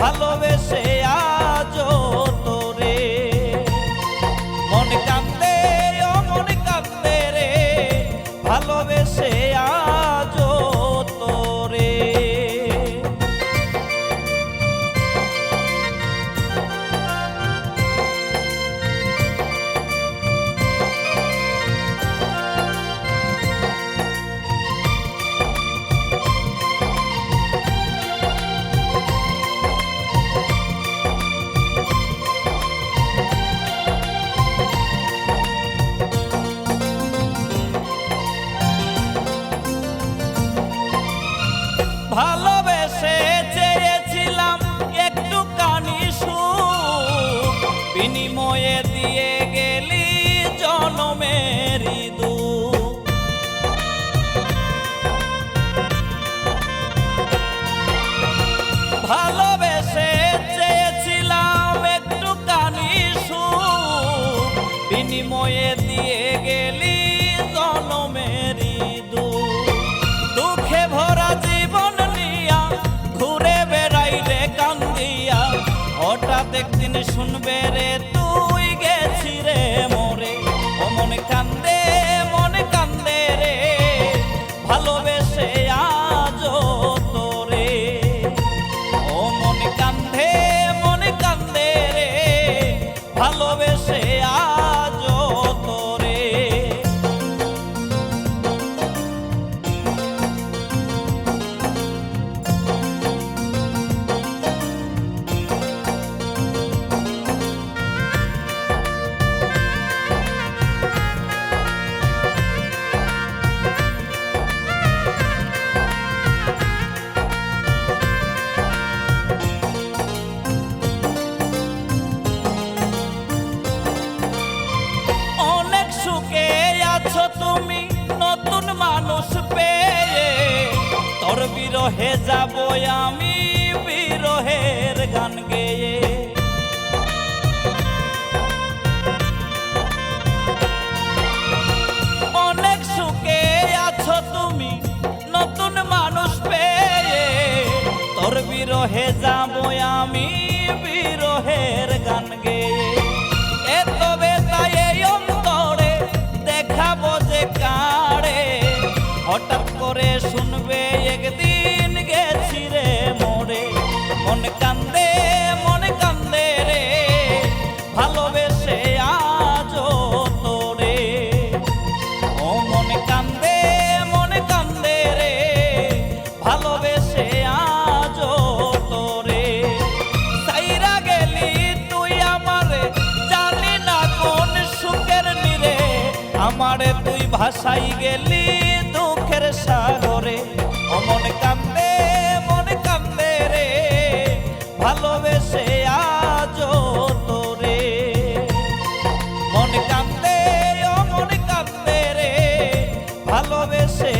ভালোবেসে আজ তোরে। মন কান্দে ও মন কান্দে রে ভালোবেসে ভালোবেসে চেয়েছিলাম একটু কানি সুখ। বিনিময়ে দিয়ে গেলি জনমের ভালোবেসে হঠাৎ একদিন শুনবে রে, তুই গেছি রে মোরে। ও মনে কান্দে মনে কান্দে রে, ভালোবেসে আজ তোরে। ও মনে কান্দে মনে কান্দে রে, ভালোবেসে আছো তুমি নতুন মানুষ পেয়ে। তোর বিরহে যাব আমি বিরহের গান গেয়ে। অনেক সুখে আছো তুমি নতুন মানুষ পেয়ে। তোর বিরহে যাব আমি বিরহের গান গেয়ে। আমারে তুই ভাসাই গেলি দুঃখের সাগরে। অমন কান্দে, মন কান্দে রে, ভালোবেসে আজ তোরে। মন কান্দে, অমন মন কান্দে রে, ভালোবেসে